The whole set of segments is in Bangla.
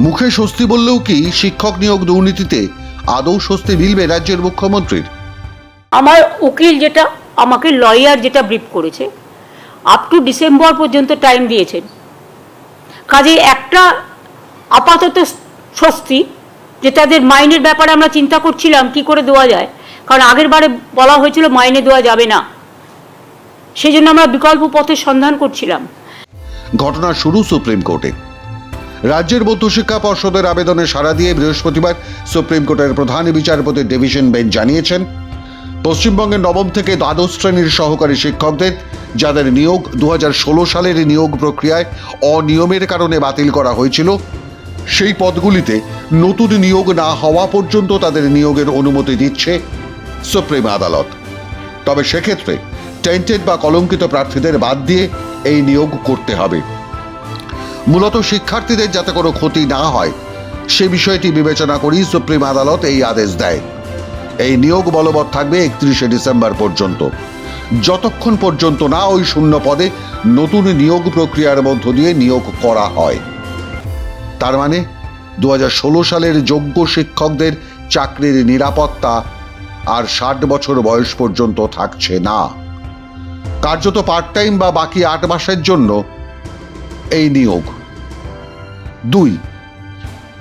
মুখে স্বস্তি বললেও কি শিক্ষক নিয়োগ দুর্নীতিতে আদৌ স্বস্তি মিলবে রাজ্যের মুখ্যমন্ত্রীর? আমার উকিল যেটা আমাকে লয়ার যেটা ব্রিফ করেছে আপ টু ডিসেম্বর পর্যন্ত টাইম দিয়েছেন। কাজে একটা আপাতত স্বস্তি যে তাদের মাইনের ব্যাপারে আমরা চিন্তা করছিলাম কি করে দেওয়া যায়? কারণ আগের বারে বলা হয়েছিল মাইনে দেওয়া যাবে না। সেই জন্য আমরা বিকল্প পথের সন্ধান করছিলাম। ঘটনা শুরু সুপ্রিম কোর্টে। রাজ্যের মধ্যশিক্ষা পর্ষদের আবেদনে সাড়া দিয়ে বৃহস্পতিবার সুপ্রিম কোর্টের প্রধান বিচারপতি ডিভিশন বেঞ্চ জানিয়েছেন, পশ্চিমবঙ্গের নবম থেকে দ্বাদশ শ্রেণির সহকারী শিক্ষকদের, যাদের নিয়োগ দু হাজার ষোলো সালের নিয়োগ প্রক্রিয়ায় অনিয়মের কারণে বাতিল করা হয়েছিল, সেই পদগুলিতে নতুন নিয়োগ না হওয়া পর্যন্ত তাদের নিয়োগের অনুমতি দিচ্ছে সুপ্রিম আদালত। তবে সেক্ষেত্রে টেন্টেড বা কলঙ্কিত প্রার্থীদের বাদ দিয়ে এই নিয়োগ করতে হবে। মূলত শিক্ষার্থীদের যাতে কোনো ক্ষতি না হয়, সে বিষয়টি বিবেচনা করেই সুপ্রিম আদালত এই আদেশ দেয়। এই নিয়োগ বলবৎ থাকবে একত্রিশে ডিসেম্বর পর্যন্ত। যতক্ষণ পর্যন্ত না ওই শূন্য পদে নতুন নিয়োগ প্রক্রিয়ার মধ্য দিয়ে নিয়োগ করা হয়। তার মানে দু হাজার ষোলো সালের যোগ্য শিক্ষকদের চাকরির নিরাপত্তা আর ষাট বছর বয়স পর্যন্ত থাকছে না। কার্যত পার্ট টাইম বা বাকি আট মাসের জন্য এই নিয়োগ। দুই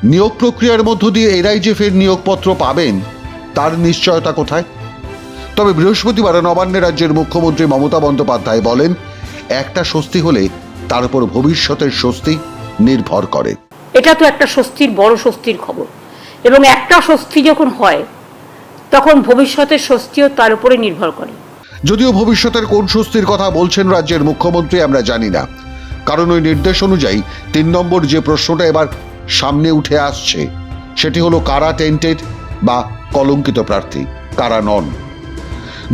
নিয়োগ প্রক্রিয়ার মধ্য দিয়ে এরাই যে ফের নিয়োগপত্র পাবেন তার নিশ্চয়তা কোথায়? তবে বৃহস্পতিবার নবান্নে রাজ্যের মুখ্যমন্ত্রী মমতা বন্দ্যোপাধ্যায় বলেন একটা স্বস্তি হলে তার উপর ভবিষ্যতের স্বস্তি নির্ভর করে। এটা তো একটা স্বস্তির বড় স্বস্তির খবর। এবং একটা স্বস্তি যখন হয় তখন ভবিষ্যতের স্বস্তিও তার উপরে নির্ভর করে। যদিও ভবিষ্যতের কোন স্বস্তির কথা বলছেন রাজ্যের মুখ্যমন্ত্রী আমরা জানি না। কারণ ওই নির্দেশ অনুযায়ী তিন নম্বর যে প্রশ্নটা এবার সামনে উঠে আসছে, সেটি হলো কারা টেন্টেড বা কলঙ্কিত প্রার্থী, কারা নন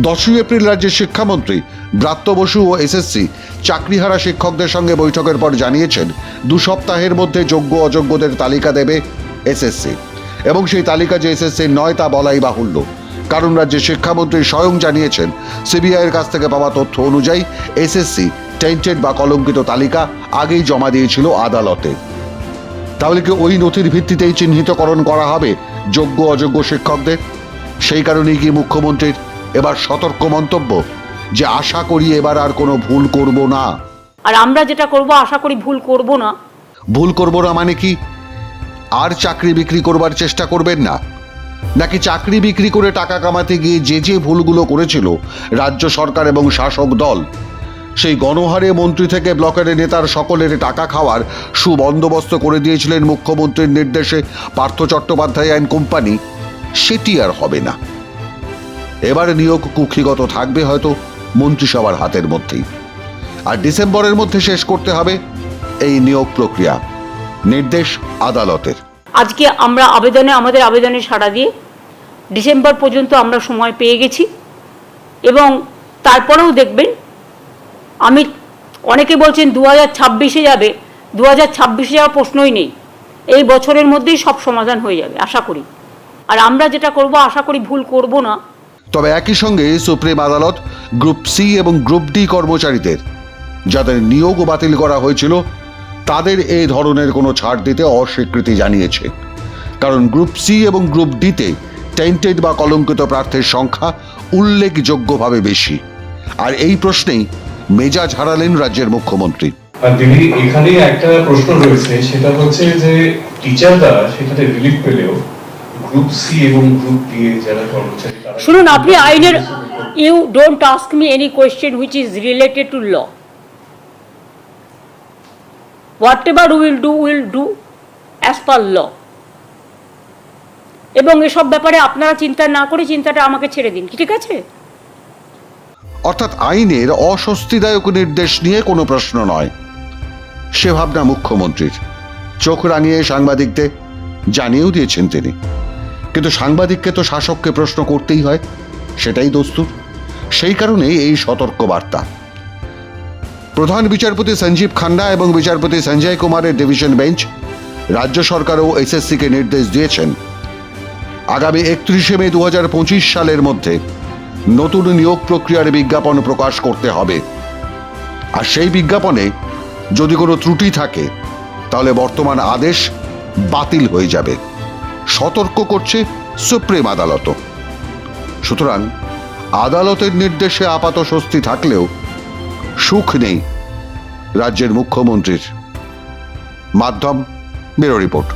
দশই এপ্রিল রাজ্যের শিক্ষামন্ত্রী ব্রাত্য বসু ও এসএসসি চাকরিহারা শিক্ষকদের সঙ্গে বৈঠকের পর জানিয়েছেন, দু সপ্তাহের মধ্যে যোগ্য অযোগ্যদের তালিকা দেবে এসএসসি এবং সেই তালিকা যে এসএসসির নয় তা বলাই বাহুল্য। কারণ রাজ্যের শিক্ষামন্ত্রী স্বয়ং জানিয়েছেন, সিবিআইয়ের কাছ থেকে পাওয়া তথ্য অনুযায়ী এসএসসি টেন্টেড বা কলঙ্কিত তালিকা আগেই জমা দিয়েছিল আদালতে। তাহলে কি ওই নথির ভিত্তিতেই চিহ্নিতকরণ করা হবে যোগ্য অযোগ্য শিক্ষকদের? সেই কারণেই কি মুখ্যমন্ত্রীর এবার সতর্ক মন্তব্য যে আশা করি এবার আর কোনো ভুল করব না? আর আমরা যেটা করব আশা করি ভুল করব না। ভুল করব না মানে কি? আর চাকরি বিক্রি করবার চেষ্টা করবেন না? নাকি চাকরি বিক্রি করে টাকা কামাতে গিয়ে যে যে ভুলগুলো করেছিল রাজ্য সরকার এবং শাসক দল সেই গণহারে মন্ত্রী থেকে ব্লকের নেতার সকলের টাকা খাওয়ার সুবন্দোবস্ত করে দিয়েছিলেন মুখ্যমন্ত্রীর নির্দেশে পার্থ চট্টোপাধ্যায় অ্যান্ড কোম্পানি। সেটি আর হবে না। এবার নিয়োগ কুক্ষিগত থাকবে হয়তো মন্ত্রিসভার হাতের মধ্যেই। আর ডিসেম্বরের মধ্যে শেষ করতে হবে এই নিয়োগ প্রক্রিয়া। নির্দেশ আদালতের। আজকে আমরা আবেদনে, আমাদের আবেদনে সাড়া দিয়ে ডিসেম্বর পর্যন্ত আমরা সময় পেয়ে গেছি এবং তারপরেও দেখবেন আমি, অনেকে বলছেন দু হাজার ছাব্বিশে যাবে দু হাজার ছাব্বিশে যাওয়ার প্রশ্নই নেই। এই বছরের মধ্যেই সব সমাধান হয়ে যাবে, আশা করি। আর আমরা যেটা করব, আশা করি ভুল করব না। তবে একই সঙ্গে সুপ্রিম আদালত গ্রুপ সি এবং গ্রুপ ডি কর্মচারীদের, যাদের নিয়োগ বাতিল করা হয়েছিল, তাদের এই ধরনের কোনো ছাড় দিতে অস্বীকৃতি জানিয়েছে। কারণ গ্রুপ সি এবং গ্রুপ ডিতে টেন্টেড বা কলঙ্কিত প্রার্থীর সংখ্যা উল্লেখযোগ্যভাবে বেশি। আর এই প্রশ্নেই মেজাজ হারালেন রাজ্যের মুখ্যমন্ত্রী। আর দিদি এখানে একটা প্রশ্ন রয়েছে সেটা হচ্ছে যে টিচাররা সেখানে রিলিফ পেলেও গ্রুপ সি এবং গ্রুপ ডি এর যারা কর্মচারী শুনুন আপনি আইনের you don't ask me any question which is related to law whatever will do will do as per law এবং এসব ব্যাপারে আপনারা চিন্তা না করে চিন্তাটা আমাকে ছেড়ে দিন ঠিক আছে? অর্থাৎ আইনের অস্বস্তিদায়ক নির্দেশ নিয়ে কোনো প্রশ্ন নয়। সে ভাবনা মুখ্যমন্ত্রীর। চোখ রাঙিয়ে সাংবাদিকদের জানিয়েও দিয়েছেন তিনি। কিন্তু সাংবাদিককে তো শাসককে প্রশ্ন করতেই হয়, সেটাই দস্তুর। সেই কারণেই এই সতর্ক বার্তা প্রধান বিচারপতি সঞ্জীব খান্না এবং বিচারপতি সঞ্জয় কুমারের ডিভিশন বেঞ্চ রাজ্য সরকার ও এসএসসিকে নির্দেশ দিয়েছেন। আগামী একত্রিশে মে দু হাজার পঁচিশ সালের মধ্যে নতুন নিয়োগ প্রক্রিয়ার বিজ্ঞাপন প্রকাশ করতে হবে। আর সেই বিজ্ঞাপনে যদি কোনো ত্রুটি থাকে, তাহলে বর্তমান আদেশ বাতিল হয়ে যাবে। সতর্ক করছে সুপ্রিম আদালত। সুতরাং আদালতের নির্দেশে আপাত স্বস্তি থাকলেও সুখ নেই রাজ্যের মুখ্যমন্ত্রীর। মাধ্যম, ব্যুরো রিপোর্ট।